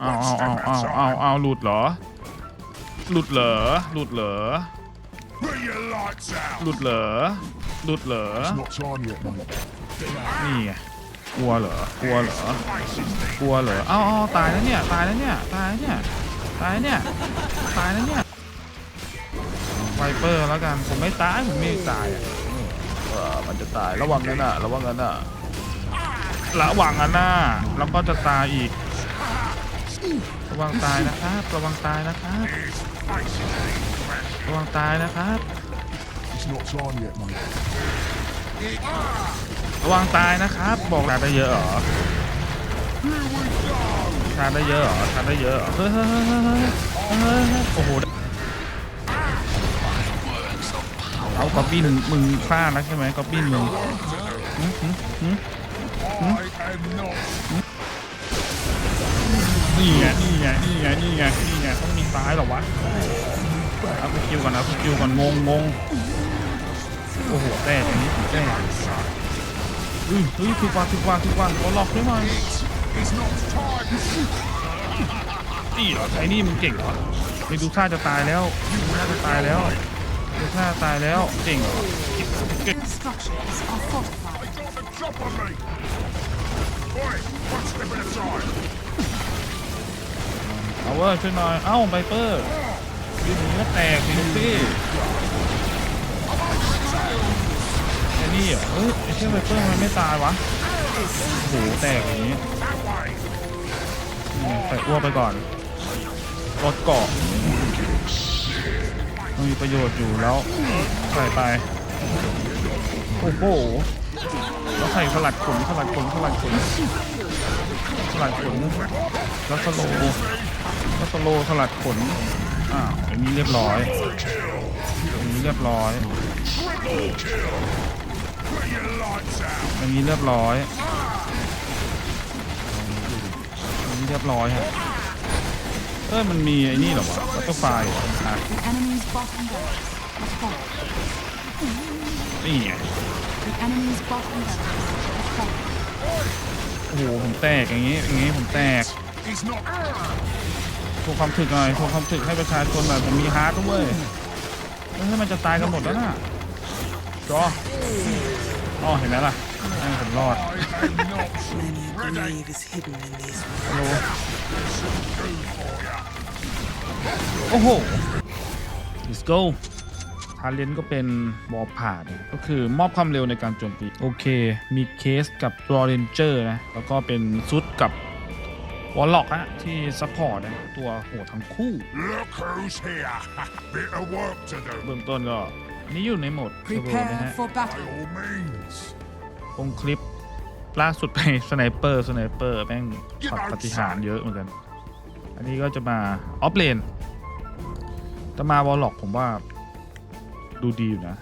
เอาเอาเอาเอาเอาเอาหลุดเหรอ หลุดเหรอ หลุดเหรอ หลุดเหรอ หลุดเหรอ นี่ไงกลัวเหรอ กลัวเหรอ กลัวเหรอเอ้าเอาตายแล้วเนี่ย ตายแล้วเนี่ย ตายแล้วเนี่ย ตายแล้วเนี่ย ตายแล้วเนี่ย ไวเปอร์แล้วกัน ผมไม่ตาย ผมไม่ตายอะเออมันจะตาย ระวังกันน่ะ ระวังกันน่ะ ระวังกันน่ะ แล้วก็จะตายอีก ระวังตายนะครับ ระวังตายนะครับ faces these ระวังตายนะครับ It's not time yet, mate. ระวังตายนะครับ บอกทานได้เยอะเหรอทานได้เยอะเหรอทานได้เยอะเหรอเฮ้ยเฮ้ยเฮ้ยเฮ้ยเฮ้ยเฮ้ยเฮ้ยโอ้โหเอาก๊อปปี้มึงมึงฆ่านะใช่ไหมก๊อปปี้มึงหึหึหึ I am not นี่ไงนี่ไงนี่ไงนี่ไงนี่ไงต้องมีซ้ายเหรอวะเอาไปคิวก่อนนะไปคิวก่อนงงงงโอ้โหแตกอย่างนี้แตกอุ้ยเฮ้ยถูกว่าถูกว่าถูกว่าขอหลอกด้วยหน่อย It's not time. นี่เหรอไอ้นี่มึงเก่งเหรอเมดูซ่าจะตายแล้วเมดูซ่าจะตายแล้วเมดูซ่าตายแล้วเก่งเหรอเก่ง เอาเว้ยช่วยหน่อย เอ้าไบเปอร์ยืนหนีก็แตกสิลูกพี่ไอ้นี่เหรอเอ้ยไอ้เชี่ยไบเปอร์มันไม่ตายวะโอ้โหแตกอย่างนี้ใส่อ้วไปก่อนรถเกาะมันมีประโยชน์อยู่แล้วใส่ไปโอ้โหแล้วใส่สลัดขนสลัดขนสลัดขนสลัดขนแล้วสโล ก็สโลสลัดขนอ่าอันนี้เรียบร้อยอันนี้เรียบร้อยอันนี้เรียบร้อยอันนี้เรียบร้อยฮะเออมันมีไอ้นี่หรอวะวัต้อร์ายอะนี่โอ้โหผมแตกอย่างงี้อย่างงี้ผมแตก วงความถึกหน่อยทวงความถึกให้ประชาชนหน่อยผมมีฮาร์ดด้วยเฮ้ยมันจะตายกันหมดแล้วน่ะจออ๋อเห็นไหมล่ะให้ผมรอดฮัลโหลโอ้โห let's go ทาเลนก็เป็นวอลผ่านก็คือมอบความเร็วในการโจมตี โอเค มีเคสกับรอเรนเจอร์นะ แล้วก็เป็นซุดกับ วอลล็อกฮะที่ซัพพอร์ตนะตัวโหดทั้งคู่ Look who's here. Bit of work to do. เบื้องต้นก็อันนี้อยู่ในโหมดเทอร์โบนะ Prepare ฮะ for By battle. all means. คงคลิปล่าสุดไปสไนเปอร์สไนเปอร์แม่งช็อตปฏิหารย์เยอะเหมือนกัน อันนี้ก็จะมาออฟเลนจะมาวอลล็อกผมว่าดูดีอยู่นะ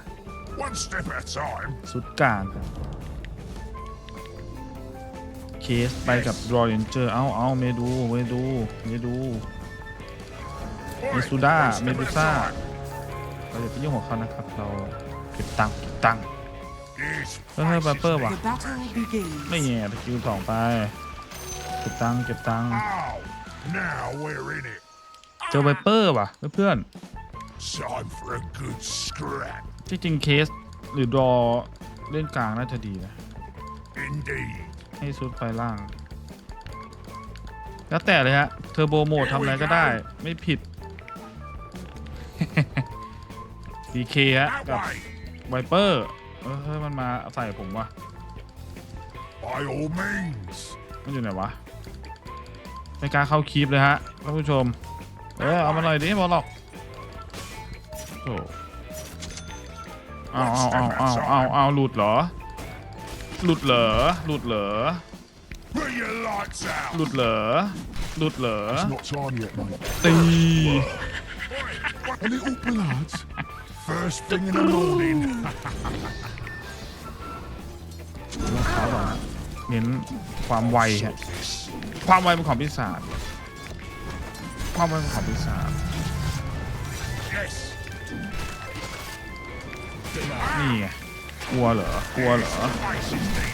One step at a time. สุดกลางครับ เคสไปกับรอเรนเจอร์ เอาเอาเมดู เมดู เมดู เมซูด้า เมดูซ่า เราอย่าไปยุ่งของเขานะครับ เราเก็บตังค์เก็บตังค์เฮ้ยเฮ้ยบัปเปอร์ว่ะ ไม่แง่ตะคิวสองไป เก็บตังค์เก็บตังค์เจอไวเปอร์ว่ะเพื่อนที่จริงเคสหรือดอเล่นกลางน่าจะดีนะ Indeed. ให้ซุดไปล่าง แล้วแต่เลยฮะ เทอร์โบโหมดทำอะไรก็ได้ ไม่ผิด DK ฮะ That กับ way. ไวเปอร์เฮ้ยมันมาใส่ผมว่ะ By all means. มันอยู่ไหนวะไม่กล้าเข้าคีปเลยฮะท่านผู้ชม เออเอามาหน่อยดิบอลล็อกโอ้เอาเอาเอาเอาเอาเอาหลุดเหรอ หลุดเหรอ หลุดเหรอ หลุดเหรอ หลุดเหรอ not time yet, mate. ตี A little blood. First thing in the morning. เน้นความไวฮะความไวเป็นของปีศาจความไวเป็นของปีศาจ yes. นี่ไง กลัวเหรอกลัวเหรอ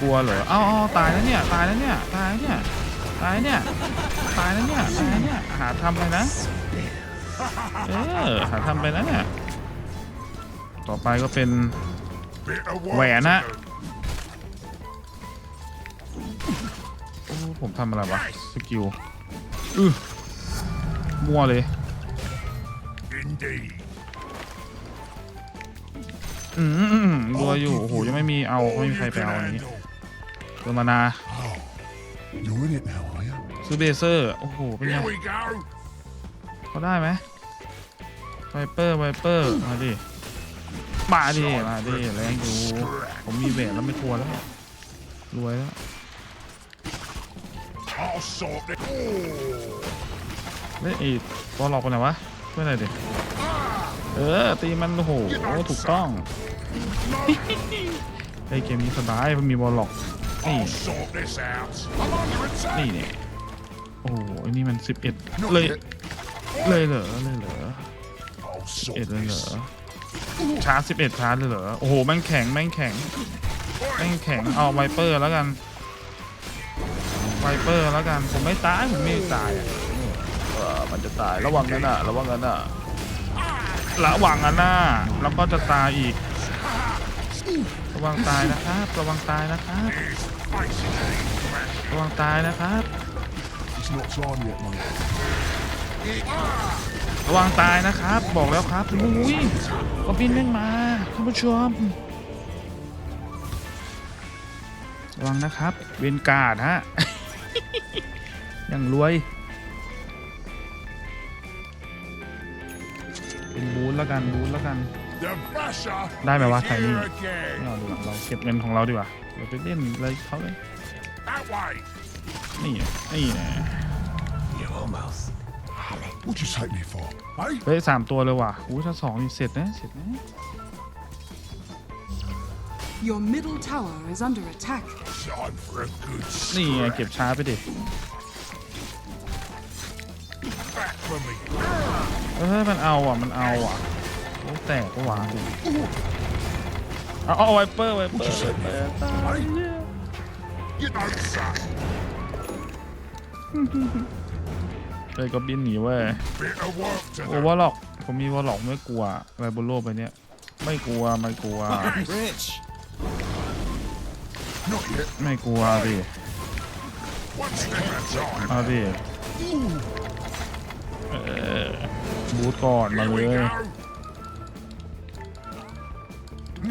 กลัวเหรอเอ้าเอาตายแล้วเนี่ยตายแล้วเนี่ยตายแล้วเนี่ยตายเนี่ยตายแล้วเนี่ยตายแล้วหาทำไปนะเออหาทำไปนะเนี่ยต่อไปก็เป็นแหวนนะผมทำอะไรวะสกิลอือมั่วเลย อืมรัวอยู่โอ้โหยังไม่มีเอาไม่มีใครไปเอาอันนี้ handle. เติมมานา You're in it now, are you? ซื้อเบเซอร์โอ้โหเป็นไง Here we go. เขาได้ไหมไวเปอร์ไวเปอร์มาดิมาดิมาดิแรงอยู่ผมมีแหวนแล้วไม่กลัวแล้วรวยแล้ว I'll sort it. Oh. เฮ้ยไอ้บอลหลอกไปไหนวะช่วยหน่อยดิ เออ ตีมันโอ้โหถูกต้องไอ้ยเกมนี้สบายมันมีบอลหลอกนี่ I'll sort this out. I'm under attack. นี่เนี่ยโอ้โหไอ้นี่มันสิบเอ็ดเลยเลยเหรอเลยเหรอ I'll เอ็ sort ดเลยเหรอ this. ชาร์จสิบเอ็ดชาร์จเลยเหรอโอ้โหแม่งแข็งแม่งแข็งแม่งแข็งเอาไวเปอร์แล้วกันไวเปอร์แล้วกันผมไม่ตายผมไม่ตายอะเออมันจะตายระวังกันน่ะระวังกันน่ะ ระวังกันน่ะแล้วก็จะตายอีก ระวังตายนะครับ ระวังตายนะครับ ระวังตายนะครับ ระวังตายนะครับ บอกแล้วครับอุ้ยก็บินแม่งมาท่านผู้ชมระวังนะครับ เวนการ์ดฮะยังรวย เป็นบูธแล้วกันบูธแล้วกัน The basher Dai mày is qua thầy here đi. again. ไม่เอาดีกว่าเราเก็บเงินของเราดีกว่าเราไปเล่นเลยเขาเลย That way. นี่ไงนี่ไง What'd you take me for? Hey? เฮ้ยสามตัวเลยว่ะอู้ถ้าสองนี่เสร็จนะเสร็จนะ Your middle tower is under attack. Time for a good นี่ไง scrap. เก็บช้าไปดิ Back for me. เฮ้ยมันเอาอะ มันเอาอะโอ้แตกก็หวานเอาเอาไวเปอร์ไวเปอร์ไวเปอร์ตายเนี่ย You know, son. เลยก็บินหนีเว้ยโอ้วอลล็อกผมมีวอลล็อกไม่กลัวอะไรบนโลกใบเนี้ยไม่กลัวไม่กลัว ไม่กลัวดิ One step at a time. เอาดิเออ บูทก่อนมา Here เล we ย go.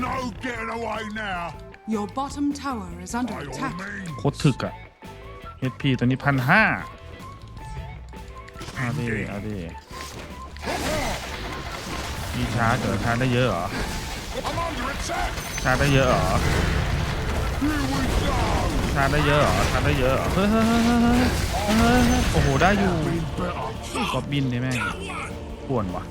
No getting away now. Your bottom tower is under By all attack. means. โคตรถึกอะ HP ตัวนี้พันห้าเอาดิเอาดิมีชาร์จเหรอชาร์จได้เยอะเหรอ I'm under attack. ชาร์จได้เยอะเหรอ Here we go. ชาร์จได้เยอะเหรอ ชาร์จได้เยอะเหรอเฮ้ยเฮ้ยเฮ้ยเฮ้ยเฮ้ยเฮ้ยโอ้โห ได้อยู่ก็บินได้แม่ง ป่วนว่ะ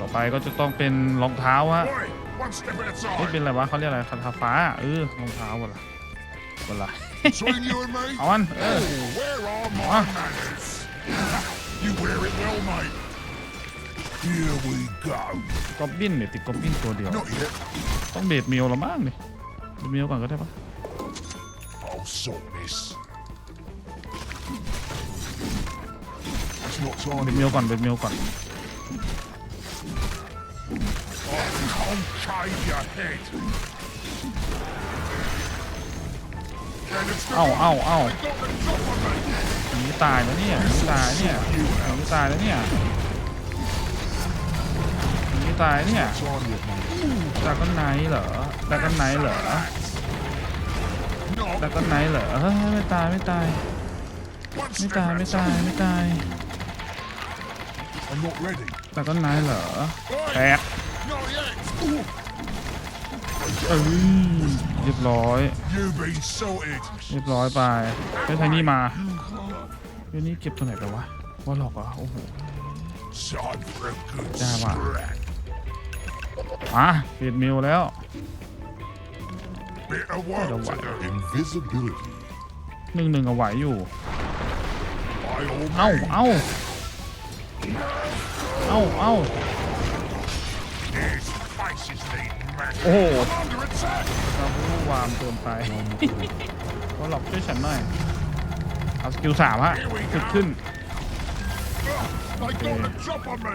ต่อไปก็จะต้องเป็นรองเท้าฮะ Boy, one step at a เฮ้ย time. เป็นอะไรวะเขาเรียกอะไรคาถาฟ้าเออรองเท้าวันละวันละ Between you and me. เอามันเออ Oh, where are my Ah. manners? You wear it well, mate. Here we go. กอบบินเนี่ยติดกอบบินตัวเดียว Not yet. ต้องเบดเมลละมั้งนี่เบดเมลก่อนก็ได้ปะ I'll sort this. It's not เบ time ด yet. เมลก่อนเบดเมลก่อน I'll concave your head. And it's เอ้าเอ้าเอ้า got the top of me. หนีตายแล้วเนี่ยหนีตายเนี่ยหนีตายแล้วเนี่ยหนี ตายเนี่ย Time yet, mate. ดราก้อนไนท์เหรอดราก้อนไนท์เหรอ Not ดราก้อนไนท์เหรอเฮ้ยไม่ตายไม่ตาย one ไม่ step ตาย at ไม่ a ตาย time. ไม่ตาย I'm not ready. ดราก้อนไนท์เหรอแตก Not yet. เอ้ยเรียบร้อย You've been sorted. เรียบร้อยไปเฮ้ยไทนี่มาเดี๋ยวนี้เก็บตัวไหนไปวะวอลล็อกเหรอะโอ้โห Time for a good Yeah, man. scrap. อะเปลี่ยนเมลแล้ว Bit of work don't to worry. do. Invisibility. หนึ่งหนึ่งเอาไหวอยู่ By all เอ้า means. เอ้า เอ้า เอ้า His face is needing mashing. โอ้โห Under attack. เราผู้วามเกินไปก็หลอกช่วยฉันหน่อย เอาสกิลสามฮะขึ้นขึ้น They got the drop on me.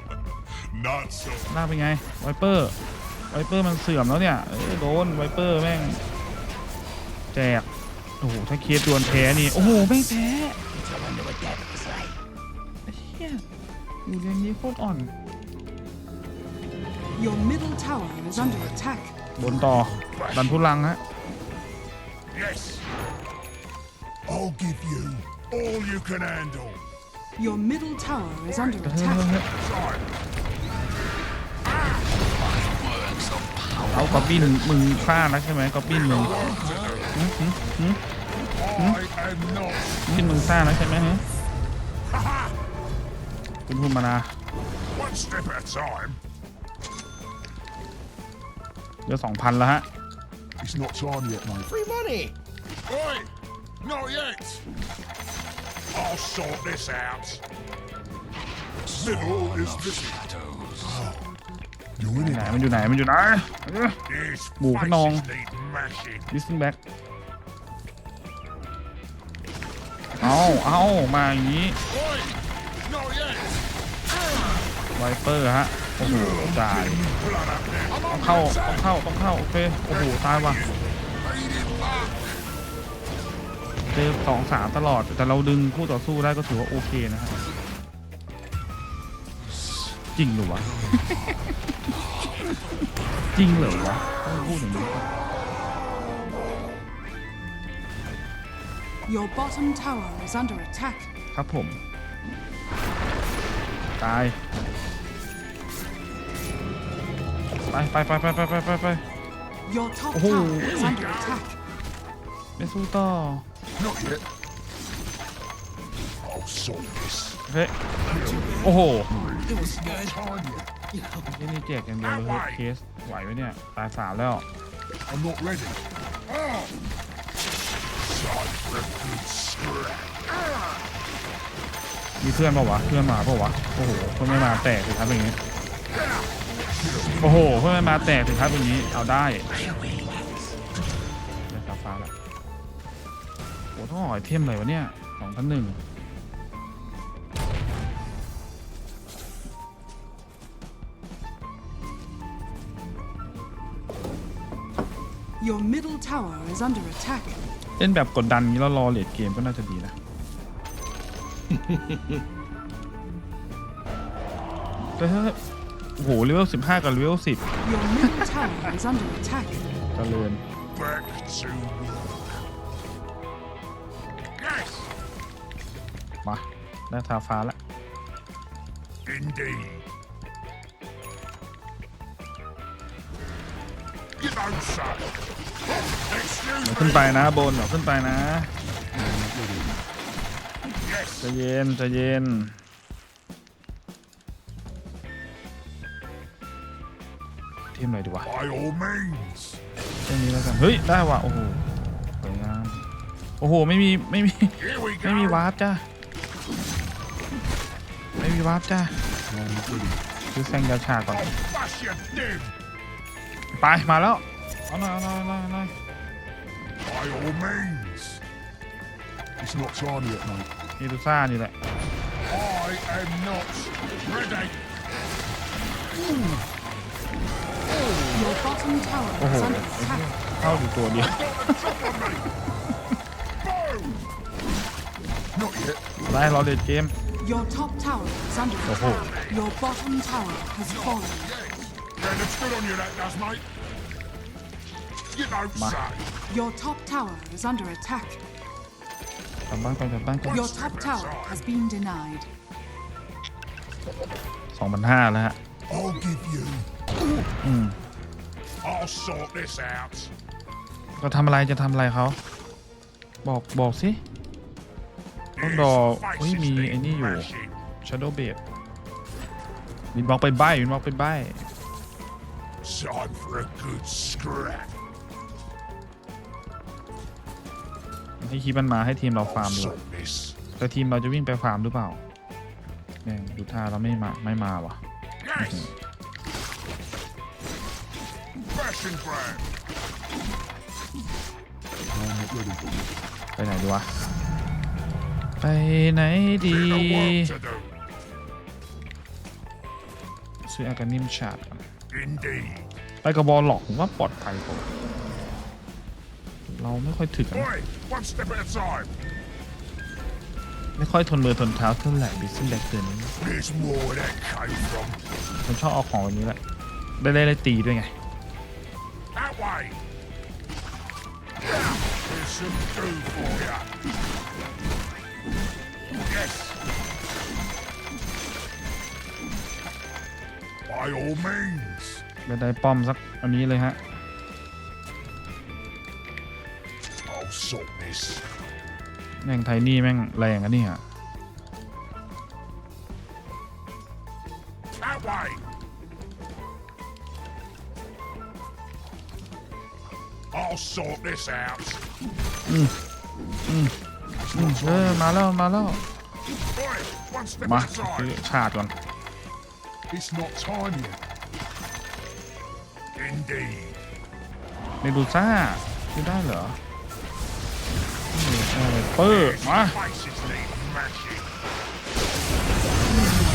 ลากเป็นไงไวเปอร์ไวเปอร์มันเสื่อมแล้วเนี่ยเออโดนไวเปอร์แม่งแจกโอ้โหถ้าเคสดวลแพ้นี่โอ้โหแม่งแพ้ไอ้เหี้ยอยู่เรียนนี้โคตรอ่อน Your middle tower is under attack. บนต่อดันทุลังฮะ Yes. I'll give you all you can handle. Your middle tower is under เฮ้ยเฮ้ย attack. เฮ้ย Time. เอากอบบินมึงฆ่านักใช่ไหมกอบบินมึงหืมหืมหืม I am not. บินมึงซ่านักใช่ไหมหืมคุณพูดมานา One step at a time. เหลือสองพันแล้วฮะ It's not time yet, mate. Free money. Oi! Not yet. I'll sort this out. Middle is missing. You're in ไหนมันอยู่ไหนมันอยู่ไหน His Mù cái non. faces need mashing. ลิสติ้งแบ็กเอาเอามาอย่างนี้ไวเปอร์ฮะโอ้โหตายต้องเข้าต้องเข้าต้องเข้าโอเคโอ้โหตายว่ะเจอสองสามตลอด แต่เราดึงคู่ต่อสู้ได้ก็ถือว่าโอเคนะครับจริงหรือวะ จริงเหรอวะต้องพูดอย่างนี้ Your bottom tower is under attack. ครับผม ตาย ไปไปไปไปไปไปไป Your top Oh. tower is under attack. ไม่สู้ต่อ Not yet. I'll solve this. เฮ้ยโอ้โห It was good. Time yet. นี่นี่แจกอย่างเดียวเลยเฮ้ยเคสไหวไหมเนี่ยตายสามแล้ว I'm not ready. Oh. Time for a good scrap. มีเพื่อนเปล่าวะเพื่อนมาเปล่าวะโอ้โหเพื่อนไม่มาแตกสิครับอย่างนี้โอ้โหเพื่อนไม่มาแตกสิครับอย่างนี้เอาได้ได้ฟ้าฟ้าแล้วโอ้ต้องหอยเทมเลยวะเนี่ยสองพันหนึ่ง Your middle tower is under attack. เล่นแบบกดดันนี้แล้วรอเลดเกมก็น่าจะดีนะเฮ้ยเฮ้ยเฮ้ยโอ้โหเลเวลสิบห้ากับเลเวลสิบ Your middle tower is under attack. เจริญ Back to work. Yes, มาได้ทาฟ้าละ indeed. ขึ้น me. ไปนะบนเดี๋ยวขึ้นไปนะ Yes. ใจะเย็นใจะเย็นเทียมหน่อยดีกว่า By all means. เท่านี้แล้วกันเฮ้ยได้ว่ะโอ้โหสวยงามโอ้โหไม่มีไม่มี Here we ไม่มี go. วาร์ปจ้าไม่มีวาร์ปจ้าซื้อแซงยาชาก่อน Bust you dead. ไปมาแล้ว Oh no, no, no, no. By all means. It's not time yet, mate. It'll time yet. I am not ready. Ooh. Your bottom tower is under attack. How did you Not yet. They lost it, game. Your top tower is under attack. Your bottom tower has fallen. Yeah, that's good on you, that does, mate. You don't Ma. say. Your top tower is under attack. กลับบ้านก่อนกลับบ้านก่อน Your top tower has been denied. สองพันห้าแล้วฮะ I'll give you. อืม I'll sort this out. จะทำอะไรจะทำอะไรเขา บอกบอกสิต้องรอเฮ้ยมีไอ้นี่อยู่ Shadow b a d วินบอกไปใบวินบอกไปใบ Time for a good scrap. ให้คีปมันมาให้ทีมเราฟาร์ม I'll ดู sort this. แต่ทีมเราจะวิ่งไปฟาร์มหรือเปล่าแม่งดูท่าเราไม่มาไม่มาว่ะไปไหนดีวะ ไปไหนดีซื้ออากานิมชาร์ดไปกับบอลหลอกผมว่าปลอดภัยกว่า เราไม่ค่อยถึกนะ Oi, one step at a time. ไม่ค่อยทนมือทนเท้าเท่าไหร่บิสซิ่งแบกเกินนี้ There's more where that came from. ผมชอบเอาของแบบนี้แหละได้ได้ได้ตีด้วยไง That way. There's some food for ya. Yes. By all means. ได้ได้ป้อมสักอันนี้เลยฮะ แม่งไทนี่แม่งแรงอันนี้ฮะ That way. I'll sort this out. เออมาแล้วมาแล้ว Oi, one step มา at a ซื้อ time. ชาติก่อน It's not time yet. Indeed. เมดูซ่าซื้อได้เหรอนี่ เออเปิดมา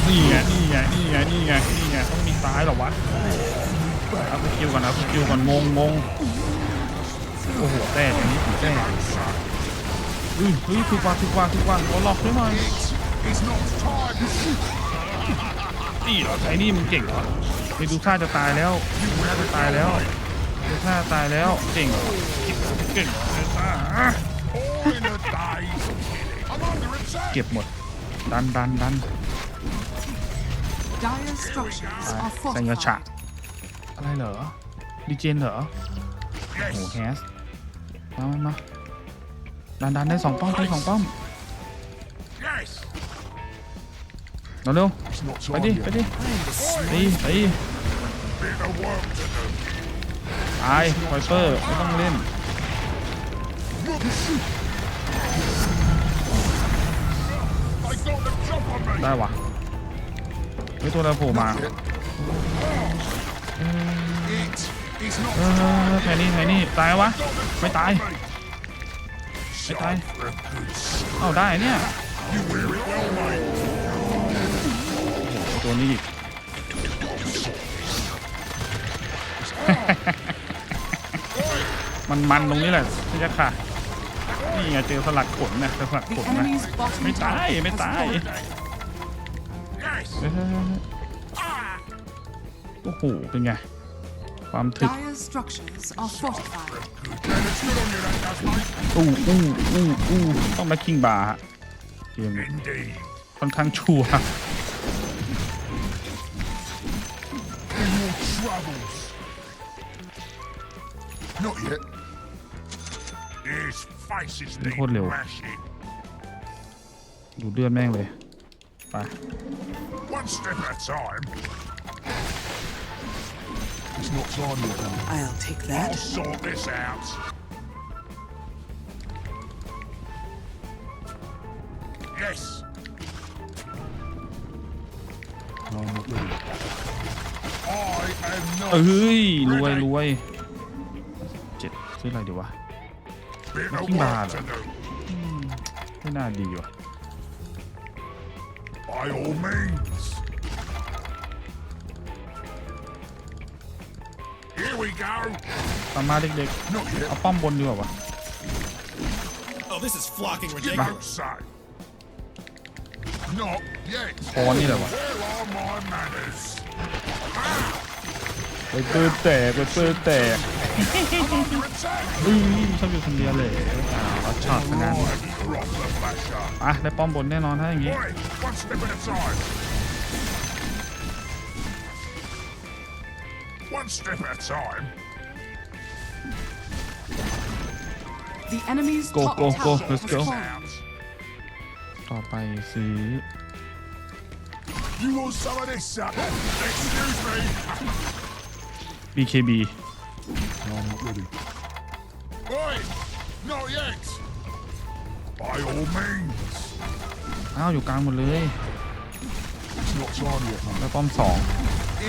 นี่ไง นี่ไง นี่ไง นี่ไง นี่ไง ต้องมีซ้ายเหรอวะเอาสกิลก่อนเอาสกิลก่อนงงงงโอ้โหแต่อย่างนี้ถึงแต่เฮ้ยเฮ้ยถูกว่าถูกว่าถูกว่าโอ้หลอกด้วยหน่อยนี่เหรอไอ้นี่มึงเก่งเหรอเมดูซ่าจะตายแล้วเมดูซ่าจะตายแล้วเมดูซ่าตายแล้ว เก่ง เก่งเหรอเมดูซ่า เก็บหมด ดันดันดัน Dire structures are แซงกระฉะอะไรเหรอดีเจนเหรอโอ้โหแฮสมามาดันดันได้สองป้อมได้สองป้อมเอาเร็วไปดิไปดิตีตี Bit of work to do. ตายไฟเปอร์ไม่ต้องเล่น ได้วะไม่ตัวอะไรโผล่มาเออแทนี่แทนี่ตายวะ ไม่ตาย ไม่ตาย เอ้าได้เนี่ยตัวนี้อีกมันมันตรงนี้แหละที่จะค่ะ นี่ไงเจอสลักขนนะสลักขนนะ ไม่ตาย ไม่ตาย โอ้โห เป็นไง ความถึก Dire structures are fortified. And it's good on you, that does, mate. อู้อู้อู้อู้ต้องแบ็คคิงบาร์ฮะเกมนี้ Indeed. ค่อนข้างชัวร์ In your troubles. Not yet. His faces Nó need hôn liều. mashing. ดูเลือดแม่งเลย ไป One step at a time. It's not time yet. mate. I'll take I'll sort this out. Yes. I'm not ready. I am เอ้ not ย รวยรวยเจ็ดซื้ออะไรดีวะ bit of Fucking work bad. to do. ไม่น่าดีว่ะ By all means. Here we go. ตามมาเด็ก Not ๆ yet. เอาป้อมบนดีกว่าวะ Oh, this is flocking You ridiculous. don't say. Not yet. คอนนี่แหละวะ Where are my manners? ไปเปิดแตกไปเปิดแตก Under attack. อุ้ยชอบอยู่คนเดียวเลยอ่าเอาช็อตกัน Right, drop the basher. อะได้ป้อมบนแน่นอนถ้าอย่างงี้ Oi, one step at a time. One step at a time. The enemy's Go, top go, tower go, has let's go. fallen. Out. ต่อไปซื้อ You want some of this, sucker? Excuse me. BKB I'm not ready. Oi! Not yet. By all means. อ้าวอยู่กลางหมดเลย It's not time yet, man. แล้วป้อมสอง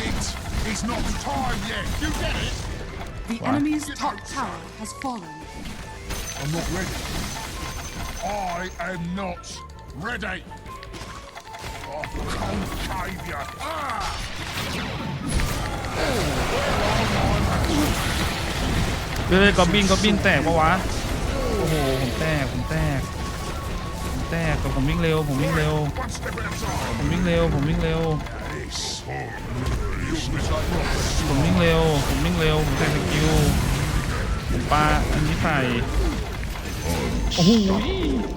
It is not time yet. You get it? The What? enemy's top tower has fallen. I'm not ready. I am not ready. Oh, concave you. Ah! เฮ้ยกอบบินกอบบินแตกปะวะ โอ้โห ผมแตก ผมแตก ผมแตกแต่ผมวิ่งเร็ว ผมวิ่งเร็ว One step at a time. ผมวิ่งเร็ว ผมวิ่งเร็ว This. Oh, ผมวิ่งเร็ว ผมวิ่งเร็ว ผมใส่สกิลผมปาอันนี้ใส่ โอ้โห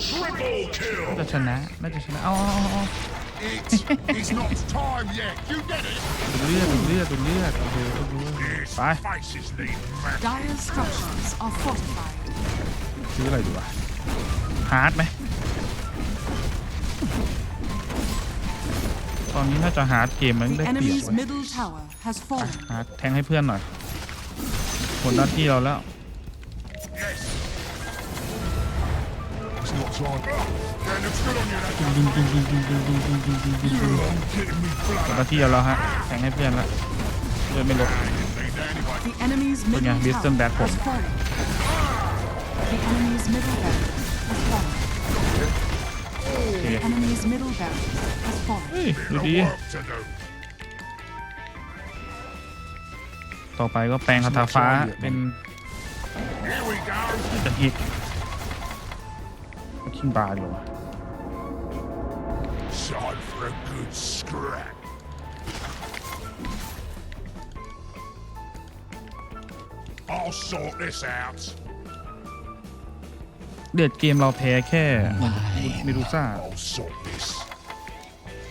triple kill. น่าจะชนะ น่าจะชนะ เอาเอาเอาเอา It is not time yet. You get it? ดูดเลือดดูดเลือดดูดเลือดโอ้โหโอ้โห These Bye. faces need man. Dire structures are fortified. ซื้ออะไรดีวะฮาร์ดไหม ตอนนี้น่าจะหาเกมมันได้เปรียบเลยหาแทงให้เพื่อนหน่อยหมดหน้าที่เราแล้วหมดหน้าที่เราแล้วฮะแทงให้เพื่อนละเดินไม่ลดเป็นไงบิสเซนแบ็คผม enemy's middle barracks has fallen. เฮ้ยดู Bit ดี of work to do. ต่อไปก็แปลงคาถาฟ้าเป็น Here we go. จะฮิกคิงบาร์ดีกว่า Time for a good scrap. I'll sort this out. เดือดเกมเราแพ้แค่เมดูซ่า I'll sort this.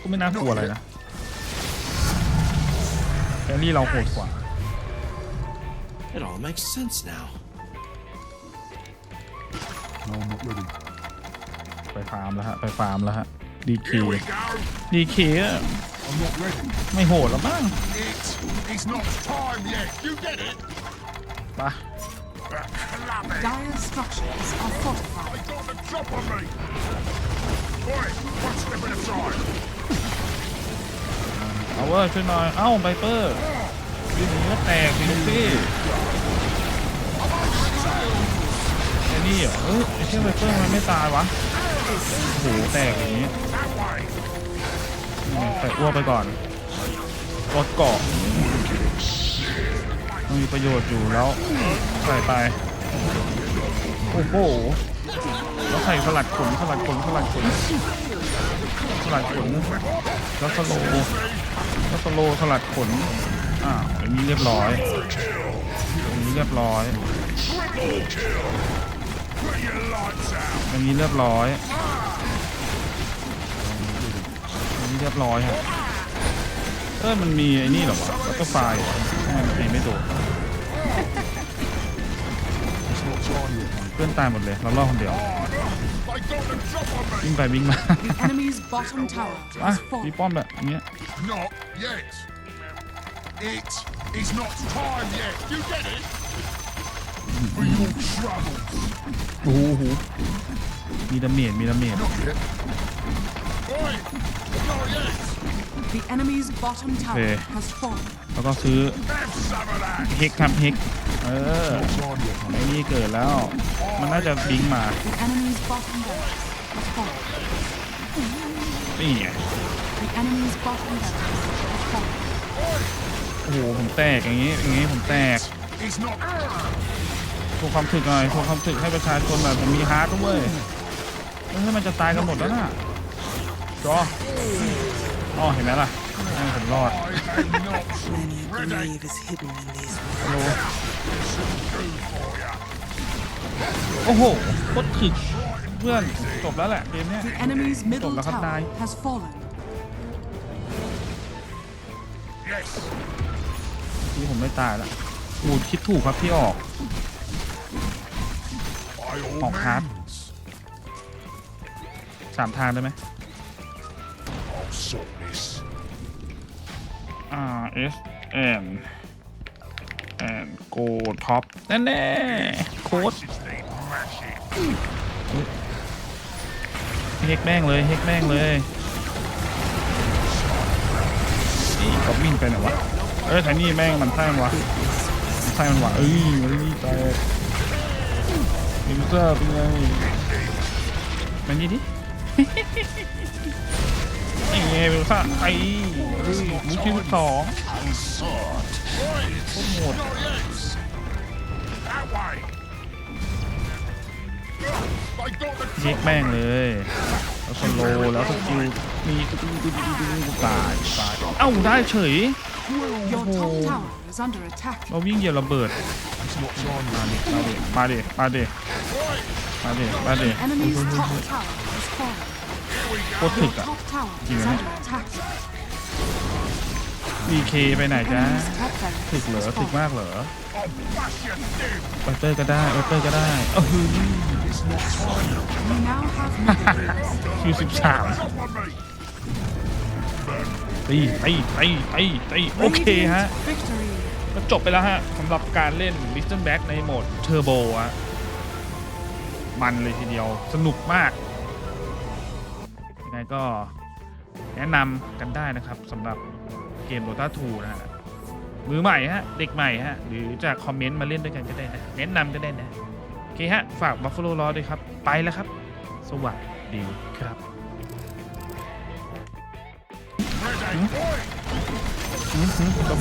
ก็ไม่น่ากลัวอะไรนะแครี่เราโหดกว่า It all makes sense now. No, I'm not ready. ไปฟาร์มแล้วฮะ ไปฟาร์มแล้วฮะดีเค Here we go. ดีเค I'm not ready. ไม่โหดแล้วมั้ง It is not time yet. You get it? ปะ Uh, club it. Dire structures are fortified. They got the drop on me. Boy, one step at a time. เอาเว้ยช่วยหน่อย เอ้าไบเปอร์วิ่งหนีก็แตกสิลูกพี่ไอ้นี่เหรอเอ้ยไอ้เชี่ยไบเปอร์มันไม่ตายวะโอ้โหแตกอย่างนี้ That way. อืมใส่อ้วกไปก่อนลดเกาะมันมีประโยชน์อยู่แล้วใส่ไป โอ้โหแล้วใส่สลัดขนสลัดขนสลัดขนสลัดขนแล้วสโลแล้วสโลสลัดขนอ่าอย่างนี้เรียบร้อยอย่างนี้เรียบร้อยอย่างนี้เรียบร้อยอย่างนี้เรียบร้อยฮะเออมันมีไอ้นี่หรอวะแล้วก็ไฟล์เหรอทำไมมันตีไม่โดน เพื่อนตายหมดเลย เราล่อคนเดียว They got the drop on me. วิ่งไปวิ่งมา The enemy's bottom tower อะ has มี fallen. ป้อมแบบเนี้ย Not yet. It is not time yet. You get it? For your troubles. โอ้โห มีดาเมจมีดาเมจ Not yet. Boy, not yet. The enemy's bottom tower Okay. has fallen. แล้วก็ซื้อ Have some of that. เฮกครับเฮกเออ Not time yet, man. ไอ้นี่เกิดแล้ว มันน่าจะบิงมา The enemy's bottom barracks has fallen. นี่ไง The enemy's bottom barracks has fallen. โอ้โหผมแตกอย่างงี้อย่างงี้ผมแตก It's not. โชว์ความถึกหน่อยโชว์ความถึกให้ประชาชนหน่อยผมมีฮาร์ดด้วย แล้วถ้ามันจะตายกันหมดแล้วน่ะจออ๋อเห็นไหมล่ะให้ผมรอด I am not ready. Grave is hidden in these ฮัลโหล Do for ya. โอ้โหโคตรถึกเพื่อนจบแล้วแหละเกมเนี้ย The enemy's middle Tolong, tower Kaptai. has fallen. Yes. จที่ผมไม่ตายแล้วอูดคิดถูกครับที่ออก By all Oh, crap. means. สามทางได้ไหม I'll sort this. R S N and go top แน่แน่ๆโค้ด This thing, mash it. เฮกแม่งเลยเฮกแม่งเลยนี่ก็วิ่งไปไหนวะ เอ้ยไทนี่แม่งมันไส้มันวะมันไส้มันวะเอ้ยมันนี่แตกมิวเซอร์เป็นไงมันนี่ดิ ไอ้เงี้ยมิวเซอร์ไอ้เฮ้ยมุกที่สองโคตรโหดเช็คแม่งเลยแล้วสโลว์แล้วสกิลมีตุ๊ดตุ๊ดตุ๊ดตุ๊ดตุ๊ดตายตายเอ้าได้เฉย Your Oh. top tower is under attack. เราวิ่งเหยียบระเบิด It's not time มาดิมาดิมาดิมาดิมาดิ โคตรถึกอะจริงนะ BK ไปไหนจ้าถึกเหรอถึกมากเหรอเออเตอร์ก็ได้เออเตอร์ก็ได้เออคิวสิบสามตีตีตีตีตีโอเคฮะก็จบไปแล้วฮะสำหรับการเล่น Little Back ในโหมดเทอร์โบอะมันเลยทีเดียวสนุกมาก งไงก็แนะนำกันได้นะครับสำหรับเกมโดตาทูนะฮะมือใหม่ฮะเด็กใหม่ฮะหรือจะคอมเมนต์มาเล่นด้วยกันก็ได้นะแนะนำก็ได้นะโอเคฮะฝาก Buffalo Law ด้วยครับ ไปแล้วครับ สวัสดีครับ Ready. Oi. อื้อหือ